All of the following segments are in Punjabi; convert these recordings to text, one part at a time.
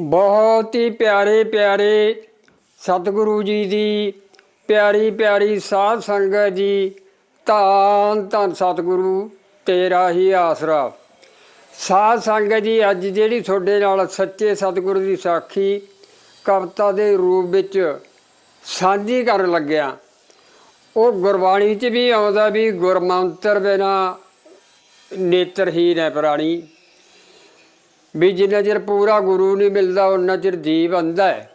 ਬਹੁਤ ਹੀ ਪਿਆਰੇ ਪਿਆਰੇ ਸਤਿਗੁਰੂ ਜੀ ਦੀ, ਪਿਆਰੀ ਪਿਆਰੀ ਸਾਧ ਸੰਗਤ ਜੀ, ਧੰਨ ਧੰਨ ਸਤਿਗੁਰੂ, ਤੇਰਾ ਹੀ ਆਸਰਾ। ਸਾਧ ਸੰਗਤ ਜੀ, ਅੱਜ ਜਿਹੜੀ ਤੁਹਾਡੇ ਨਾਲ ਸੱਚੇ ਸਤਿਗੁਰੂ ਦੀ ਸਾਖੀ ਕਵਿਤਾ ਦੇ ਰੂਪ ਵਿੱਚ ਸਾਂਝੀ ਕਰਨ ਲੱਗਿਆ। ਉਹ ਗੁਰਬਾਣੀ 'ਚ ਵੀ ਆਉਂਦਾ ਵੀ ਗੁਰਮੰਤਰ ਬਿਨਾ ਨੇਤਰਹੀਨ ਹੈ ਪ੍ਰਾਣੀ। ਵੀ ਜਿੰਨਾ ਚਿਰ ਪੂਰਾ ਗੁਰੂ ਨਹੀਂ ਮਿਲਦਾ ਉਹਨਾਂ ਚਿਰ ਜੀਵ ਅੰਧਾ ਹੈ।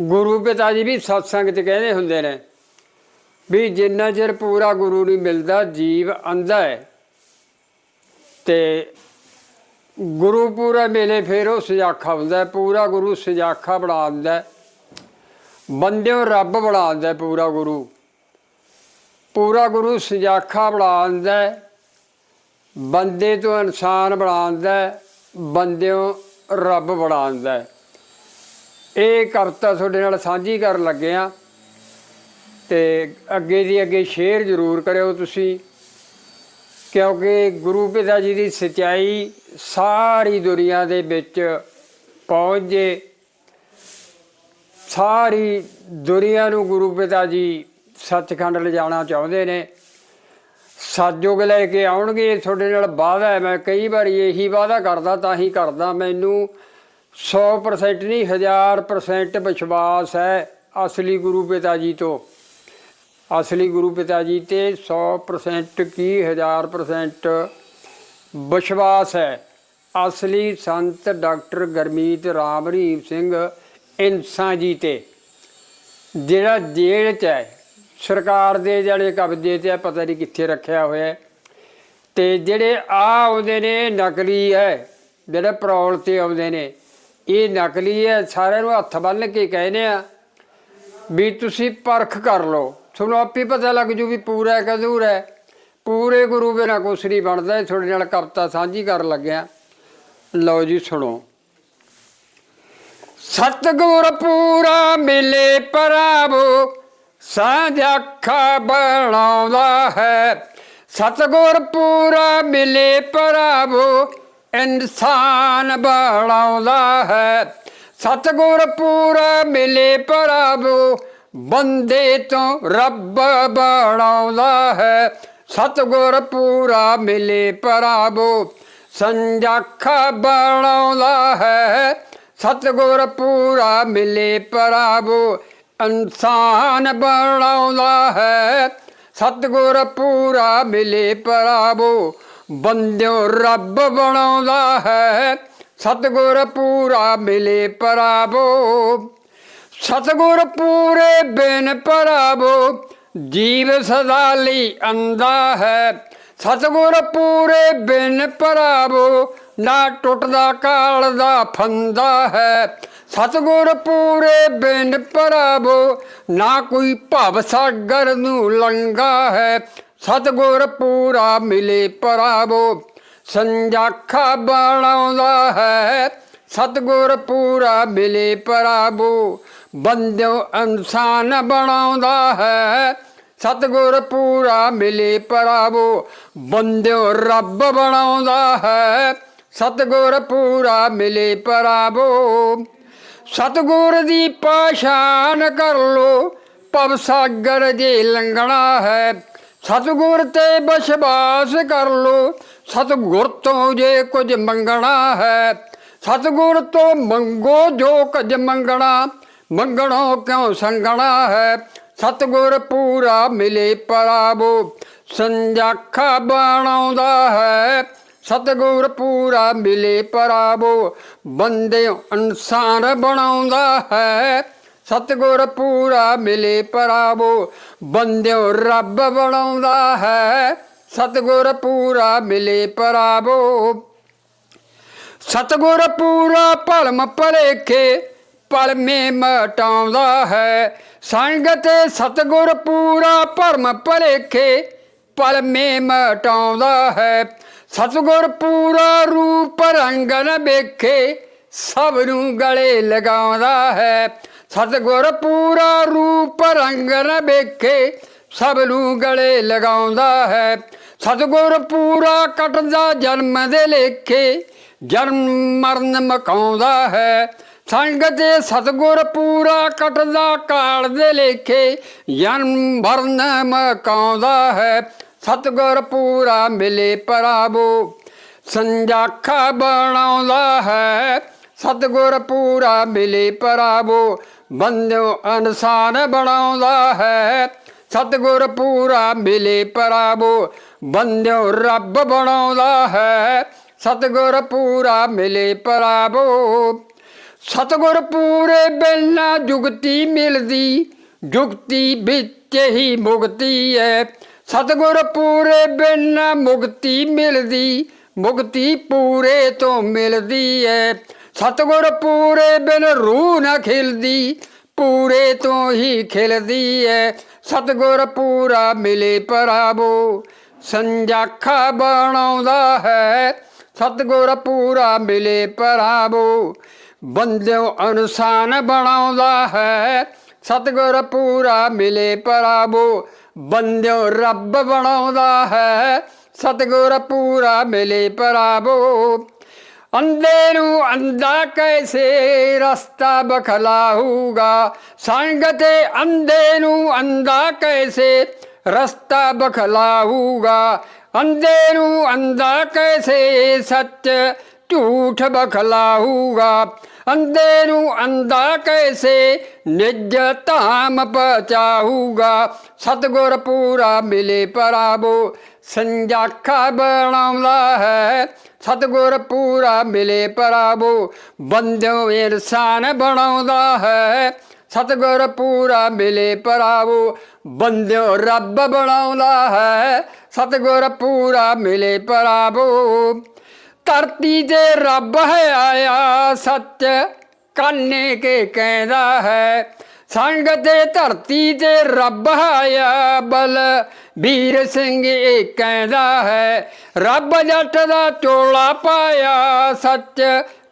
ਗੁਰੂ ਪਿਤਾ ਜੀ ਵੀ ਸਤਸੰਗ 'ਚ ਕਹਿੰਦੇ ਹੁੰਦੇ ਨੇ ਵੀ ਜਿੰਨਾ ਚਿਰ ਪੂਰਾ ਗੁਰੂ ਨਹੀਂ ਮਿਲਦਾ, ਜੀਵ ਅੰਧਾ ਹੈ। ਤੇ ਗੁਰੂ ਪੂਰਾ ਮਿਲੇ ਫਿਰ ਉਹ ਸਜਾਖਾ ਹੁੰਦਾ ਪੂਰਾ ਗੁਰੂ ਸਜਾਖਾ ਬਣਾ ਦਿੰਦਾ ਹੈ। ਬੰਦਿਓ ਰੱਬ ਬਣਾ ਦਿੰਦਾ ਪੂਰਾ ਗੁਰੂ। ਪੂਰਾ ਗੁਰੂ ਸਜਾਖਾ ਬਣਾ ਦਿੰਦਾ ਬੰਦੇ ਤੋਂ ਇਨਸਾਨ ਬਣਾ ਦਿੰਦਾ ਬੰਦਿਓ, ਰੱਬ ਬਣਾ ਇਹ ਕਵਿਤਾ ਤੁਹਾਡੇ ਨਾਲ ਸਾਂਝੀ ਕਰਨ ਲੱਗੇ ਆ ਤੇ ਅੱਗੇ ਦੀ ਅੱਗੇ ਸ਼ੇਅਰ ਜ਼ਰੂਰ ਕਰਿਓ ਤੁਸੀਂ। ਕਿਉਂਕਿ ਗੁਰੂ ਪਿਤਾ ਜੀ ਦੀ ਸਚਾਈ ਸਾਰੀ ਦੁਨੀਆ ਦੇ ਵਿੱਚ ਪਹੁੰਚ ਜੇ। ਸਾਰੀ ਦੁਨੀਆ ਨੂੰ ਗੁਰੂ ਪਿਤਾ ਜੀ ਸੱਚਖੰਡ ਲਿਜਾਣਾ ਚਾਹੁੰਦੇ ਨੇ। ਸਤਜੁਗ ਲੈ ਕੇ ਆਉਣਗੇ, ਤੁਹਾਡੇ ਨਾਲ ਵਾਅਦਾ ਹੈ। ਮੈਂ ਕਈ ਵਾਰੀ ਇਹੀ ਵਾਅਦਾ ਕਰਦਾ, ਤਾਂ ਹੀ ਕਰਦਾ। ਮੈਨੂੰ 100% ਨਹੀਂ 1000% ਵਿਸ਼ਵਾਸ ਹੈ ਅਸਲੀ ਗੁਰੂ ਪਿਤਾ ਜੀ ਤੋਂ। ਅਸਲੀ ਗੁਰੂ ਪਿਤਾ ਜੀ ਤੇ 100% ਕੀ 1000% ਵਿਸ਼ਵਾਸ ਹੈ। ਅਸਲੀ ਸੰਤ ਡਾਕਟਰ ਗਰਮੀਤ ਰਾਮ ਰਹੀਮ ਸਿੰਘ, ਇਨਸਾ ਜੀ ਤੇ, ਜਿਹੜਾ ਜੇਲ੍ਹ ਚ ਹੈ। ਸਰਕਾਰ ਦੇ ਜਿਹੜੇ ਕਬਜ਼ੇ ਤੇ ਹੈ ਪਤਾ ਨਹੀਂ ਕਿੱਥੇ ਰੱਖਿਆ ਹੋਇਆ ਹੈ। ਤੇ ਜਿਹੜੇ ਆ ਆਉਂਦੇ ਨੇ, ਨਕਲੀ ਹੈ, ਜਿਹੜੇ ਪਰੌਲ ਤੇ ਆਉਂਦੇ ਨੇ, ਇਹ ਨਕਲੀ ਹੈ, ਸਾਰਿਆਂ ਨੂੰ ਹੱਥ ਬੰਨ ਕੇ ਕਹਿੰਦੇ ਆ ਵੀ ਤੁਸੀਂ ਪਰਖ ਕਰ ਲਓ। ਤੁਹਾਨੂੰ ਆਪੇ ਪਤਾ ਲੱਗ ਜੂ ਵੀ ਪੂਰਾ ਕਦੂਰ ਹੈ। ਪੂਰੇ ਗੁਰੂ ਬਿਨਾ ਕੁਛ ਨਹੀਂ ਬਣਦਾ ਤੁਹਾਡੇ ਨਾਲ ਕਵਿਤਾ ਸਾਂਝੀ ਕਰਨ ਲੱਗਿਆ ਲਓ ਜੀ, ਸੁਣੋ। ਸਤਗੁਰ ਪੂਰਾ ਮਿਲੇ ਪ੍ਰਭੂ ਸਾਂਝਾ ਅੱਖਾਂ ਬਣਾਉਂਦਾ ਹੈ। ਸਤਗੁਰ ਪੂਰਾ ਮਿਲੇ ਪ੍ਰਭੂ, ਇਨਸਾਨ ਬਣਾਉਂਦਾ ਹੈ। ਸਤਗੁਰ ਪੂਰਾ ਮਿਲੇ ਪ੍ਰਭੂ, ਬੰਦੇ ਤੋਂ ਰੱਬ ਬਣਾਉਂਦਾ ਹੈ। ਸਤਗੁਰ ਪੂਰਾ ਮਿਲੇ ਪ੍ਰਭੂ ਸੰਜਾਖਾ ਬਣਾਉਂਦਾ ਹੈ। ਸਤਗੁਰ ਪੂਰਾ ਮਿਲੇ ਪ੍ਰਭੂ ਇਨਸਾਨ ਬਣਾਉਂਦਾ ਹੈ। ਸਤਗੁਰ ਪੂਰਾ ਮਿਲੇ ਪ੍ਰਭੂ ਬੰਦਿਓ ਰੱਬ ਬਣਾਉਂਦਾ ਹੈ। ਸਤਗੁਰ ਪੂਰਾ ਮਿਲੇ ਪ੍ਰਭੂ ਸਤਗੁਰ ਪੂਰੇ ਬਿਨ ਪ੍ਰਭੂ ਜੀਵ ਸਦਾ ਲਈ ਅੰਦਾ ਹੈ। ਸਤਗੁਰ ਪੂਰੇ ਬਿਨ ਪ੍ਰਭੂ ਨਾ ਟੁੱਟਦਾ ਕਾਲ ਦਾ ਫੰਦਾ ਹੈ। ਸਤਗੁਰ ਪੂਰੇ ਬਿਨ ਪ੍ਰਭੂ ਨਾ ਕੋਈ ਭਵ ਸਾਗਰ ਨੂੰ ਲੰਗਾ ਹੈ। ਸਤਗੁਰ ਪੂਰਾ ਮਿਲੇ ਪ੍ਰਭੂ ਸੰਜਾਖਾ ਬਣਾਉਂਦਾ ਹੈ। ਸਤਗੁਰ ਪੂਰਾ ਮਿਲੇ ਪ੍ਰਭੂ ਬੰਦਿਓ ਇਨਸਾਨ ਬਣਾਉਂਦਾ ਹੈ। ਸਤਗੁਰ ਪੂਰਾ ਮਿਲੇ ਪ੍ਰਭੂ ਬੰਦਿਓ ਰੱਬ ਬਣਾਉਂਦਾ ਹੈ। ਸਤਗੁਰ ਪੂਰਾ ਮਿਲੇ ਪ੍ਰਭੂ ਸਤਗੁਰ ਦੀ ਪਛਾਣ ਕਰ ਲੋ, ਪਵ ਸਾਗਰ ਜੇ ਲੰਘਣਾ ਹੈ। ਸਤਗੁਰ ਤੇ ਵਿਸ਼ਵਾਸ ਕਰ ਲੋ, ਸਤਗੁਰ ਤੋਂ ਜੇ ਕੁਝ ਮੰਗਣਾ ਹੈ। ਸਤਗੁਰ ਤੋਂ ਮੰਗੋ ਜੋ ਕੁਝ ਮੰਗਣਾ, ਮੰਗਣੋ ਕਿਉਂ ਸੰਗਣਾ ਹੈ? ਸਤਗੁਰ ਪੂਰਾ ਮਿਲੇ ਪ੍ਰਭੂ ਸੰਜਾਖਾ ਬਣਾਉਂਦਾ ਹੈ। ਸਤਗੁਰ ਪੂਰਾ ਮਿਲੇ ਪ੍ਰਭੂ ਬੰਦੇ ਇਨਸਾਨ ਬਣਾਉਂਦਾ ਹੈ। ਸਤਗੁਰ ਪੂਰਾ ਮਿਲੇ ਪ੍ਰਭੂ ਬੰਦਿਓ ਰੱਬ ਬਣਾਉਂਦਾ ਹੈ। ਸਤਗੁਰ ਪੂਰਾ ਮਿਲੇ ਪ੍ਰਭੂ ਸਤਗੁਰ ਪੂਰਾ ਭਲਮ ਭਲੇਖੇ ਪਲਮੇ ਮਟਾਉਂਦਾ ਹੈ। ਸੰਗਤ ਸਤਗੁਰ ਪੂਰਾ ਭਰਮ ਭਲੇਖੇ ਪਲਮੇ ਮਟਾਉਂਦਾ ਹੈ। ਸਤਗੁਰ ਪੂਰਾ ਰੂਪ ਰੰਗਨ ਵੇਖੇ, ਸਭ ਨੂੰ ਗਲੇ ਲਗਾਉਂਦਾ ਹੈ। ਸਤਗੁਰ ਪੂਰਾ ਰੂਪ ਰੰਗ ਰੰਗਨ ਵੇਖੇ, ਸਭ ਨੂੰ ਗਲੇ ਲਗਾਉਂਦਾ ਹੈ। ਸਤਗੁਰ ਪੂਰਾ ਕੱਟਦਾ ਜਨਮ ਦੇ ਲੇਖੇ, ਜਨਮ ਮਰਨ ਮਕਾਉਂਦਾ ਹੈ। ਸੰਗਤ ਦੇ ਸਤਗੁਰ ਪੂਰਾ ਕੱਟਦਾ ਕਾਲ ਦੇ ਲੇਖੇ, ਜਨਮ ਮਰਨ ਮਕਾਉਂਦਾ ਹੈ। ਸਤਗੁਰ ਪੂਰਾ ਮਿਲੇ ਪਰਾਬੋ ਸੰਜਾਖਾ ਬਣਾਉਂਦਾ ਹੈ। ਸਤਗੁਰ ਪੂਰਾ ਮਿਲੇ ਪਰਾਬੋ ਬੰਦਿਓ ਅਨਸਾਨ ਬਣਾਉਂਦਾ ਹੈ। ਸਤਗੁਰ ਪੂਰਾ ਮਿਲੇ ਪਰਾਬੋ ਬੰਦਿਓ ਰੱਬ ਬਣਾਉਂਦਾ ਹੈ। ਸਤਗੁਰ ਪੂਰਾ ਮਿਲੇ ਪਰਾਬੋ ਸਤਗੁਰ ਪੂਰੇ ਬਿਨਾ ਜੁਗਤੀ ਮਿਲਦੀ, ਜੁਗਤੀ ਵਿੱਚ ਹੀ ਮੁਕਤੀ ਹੈ। ਸਤਗੁਰ ਪੂਰੇ ਬਿਨ ਮੁਕਤੀ ਮਿਲਦੀ, ਮੁਕਤੀ ਪੂਰੇ ਤੋਂ ਮਿਲਦੀ ਹੈ ਸਤਗੁਰ ਪੂਰੇ ਬਿਨ ਰੂਹ ਨਾ ਖਿਲਦੀ, ਪੂਰੇ ਤੋਂ ਹੀ ਖਿਲਦੀ ਹੈ ਸਤਗੁਰ ਪੂਰਾ ਮਿਲੇ ਪਰਾਬੋ ਸੰਜਾਖਾ ਬਣਾਉਂਦਾ ਹੈ। ਸਤਗੁਰ ਪੂਰਾ ਮਿਲੇ ਪਰਾਬੋ ਬੰਦਿਓ ਅਨਸਾਨ ਬਣਾਉਂਦਾ ਹੈ। ਸਤਗੁਰ ਪੂਰਾ ਮਿਲੇ ਪਰਾਬੋ ਬੰਦਿਓ ਰੱਬ ਬਣਾਉਂਦਾ ਹੈ, ਸਤਗੁਰ ਪੂਰਾ ਮਿਲੇ ਪਰਾਬੋ। ਅੰਧੇ ਨੂੰ ਅੰਧਾ ਕੈਸੇ ਰਸਤਾ ਬਖਲਾਊਗਾ? ਸੰਗਤੇ ਅੰਧੇ ਨੂੰ ਅੰਦਾ ਕੈਸੇ ਰਸਤਾ ਬਖਲਾਊਗਾ? ਅੰਧੇ ਨੂੰ ਅੰਦਾ ਕੈਸੇ ਸੱਚ ਝੂਠ ਬਖਲਾਊਗਾ? ਅੰਧੇ ਨੂੰ ਅੰਦਾ ਕੈਸੇ? ਨਿਜ ਧਾਮ ਪਹੁੰਚਾਊਗਾ। ਸਤਗੁਰ ਪੂਰਾ ਮਿਲੇ ਪਰਾਬੋ। ਸੰਜਾਖਾ ਬਣਾਉਂਦਾ ਹੈ। ਸਤਗੁਰ ਪੂਰਾ ਮਿਲੇ ਪਰਾਬੋ। ਬੰਦਿਓ ਇਰਸਾਨ ਬਣਾਉਂਦਾ ਹੈ। ਸਤਗੁਰ ਪੂਰਾ ਮਿਲੇ ਪਰਾਬੋ। ਬੰਦਿਓ ਰੱਬ ਬਣਾਉਂਦਾ ਹੈ। ਸਤਗੁਰ ਪੂਰਾ ਮਿਲੇ ਪਰਾਬੋ। ਧਰਤੀ ਦੇ ਰੱਬ ਹੈ ਆਇਆ, ਸੱਚ ਕਾਨੇ ਕੇ ਕਹਿੰਦਾ ਹੈ। ਸੰਗ ਤੇ ਧਰਤੀ ਤੇ ਰੱਬ ਆਇਆ, ਬਲ ਵੀਰ ਸਿੰਘ ਇਹ ਕਹਿੰਦਾ ਹੈ। ਰੱਬ ਜੱਟ ਦਾ ਚੋਲਾ ਪਾਇਆ, ਸੱਚ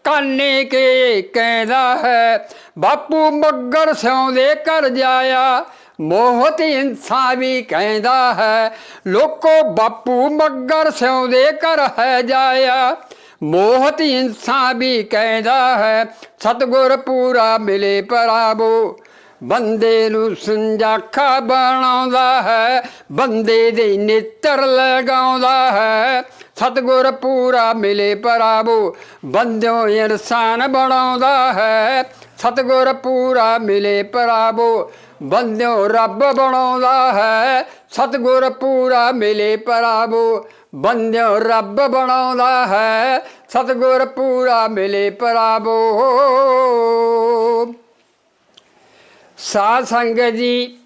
ਕਾਨੇ ਕੇ ਕਹਿੰਦਾ ਹੈ। ਬਾਪੂ ਮੱਗਰ ਸਿਉਂਦੇ ਘਰ ਜਾਇਆ ਮੋਹਤ ਇਨਸਾਨ ਵੀ ਕਹਿੰਦਾ ਹੈ, ਲੋਕੋ ਬਾਪੂ ਮੱਗਰ ਸਿਉਂਦੇ ਘਰ ਹੈ ਜਾਇਆ। ਮੋਹਤ ਇਨਸਾਨ ਵੀ ਕਹਿੰਦਾ ਹੈ, ਸਤਗੁਰ ਪੂਰਾ ਮਿਲੇ ਪਰਾਬੋ ਬੰਦੇ ਨੂੰ ਸੰਜਾਖਾ ਬਣਾਉਂਦਾ ਹੈ, ਬੰਦੇ ਦੇ ਨੇਤਰ ਲਗਾਉਂਦਾ ਹੈ। ਸਤਗੁਰ ਪੂਰਾ ਮਿਲੇ ਪਰਾਬੋ, ਬੰਦਿਓ ਇਨਸਾਨ ਬਣਾਉਂਦਾ ਹੈ। ਸਤਗੁਰ ਪੂਰਾ ਮਿਲੇ ਪਰਾਬੋ, ਬੰਦਿਓ ਰੱਬ ਬਣਾਉਂਦਾ ਹੈ। ਸਤਗੁਰ ਪੂਰਾ ਮਿਲੇ ਪਰਾਬੋ, ਬੰਦਿਓ ਰੱਬ ਬਣਾਉਂਦਾ ਹੈ। ਸਤਗੁਰ ਪੂਰਾ ਮਿਲੇ ਪਰਾਬੋ। ਸਾਧ ਸੰਗਤ ਜੀ,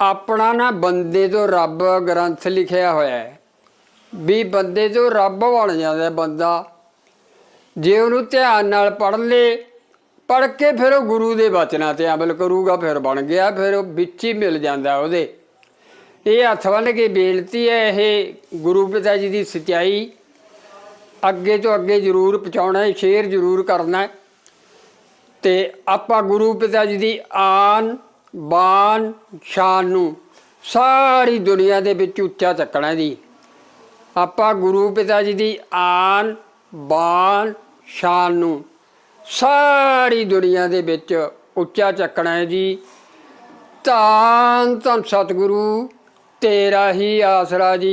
ਆਪਣਾ ਨਾ ਬੰਦੇ ਤੋਂ ਰੱਬ ਗ੍ਰੰਥ ਲਿਖਿਆ ਹੋਇਆ ਹੈ। ਵੀ ਬੰਦੇ ਤੋਂ ਰੱਬ ਬਣ ਜਾਂਦਾ ਬੰਦਾ। ਜੇ ਉਹਨੂੰ ਧਿਆਨ ਨਾਲ ਪੜ੍ਹ ਲੇ, ਪੜ੍ਹ ਕੇ ਫਿਰ ਉਹ ਗੁਰੂ ਦੇ ਬਚਨਾਂ ਤੇ ਅਮਲ ਕਰੂਗਾ, ਫਿਰ ਬਣ ਗਿਆ, ਫਿਰ ਉਹ ਵਿੱਚ ਹੀ ਮਿਲ ਜਾਂਦਾ ਉਹਦੇ। ਇਹ ਹੱਥ ਬੰਨ੍ਹ ਕੇ ਬੇਨਤੀ ਹੈ ਇਹ ਗੁਰੂ ਪਿਤਾ ਜੀ ਦੀ ਸਚਾਈ। ਅੱਗੇ ਤੋਂ ਅੱਗੇ ਜ਼ਰੂਰ ਪਹੁੰਚਾਉਣਾ ਹੈ, ਸ਼ੇਅਰ ਜ਼ਰੂਰ ਕਰਨਾ ਹੈ। ਤੇ ਆਪਾਂ ਗੁਰੂ ਪਿਤਾ ਜੀ ਦੀ ਆਨ, ਬਾਨ, ਸ਼ਾਨ ਨੂੰ ਸਾਰੀ ਦੁਨੀਆ ਦੇ ਵਿੱਚ ਉੱਚਾ ਚੱਕਣਾ ਜੀ। ਆਪਾਂ ਗੁਰੂ ਪਿਤਾ ਜੀ ਦੀ ਆਨ ਬਾਨ ਸ਼ਾਨ ਨੂੰ ਸਾਰੀ ਦੁਨੀਆ ਦੇ ਵਿੱਚ ਉੱਚਾ ਚੱਕਣਾ ਹੈ ਜੀ। ਤਾਂ ਤਾਂ ਸਤਿਗੁਰੂ, ਤੇਰਾ ਹੀ ਆਸਰਾ ਜੀ।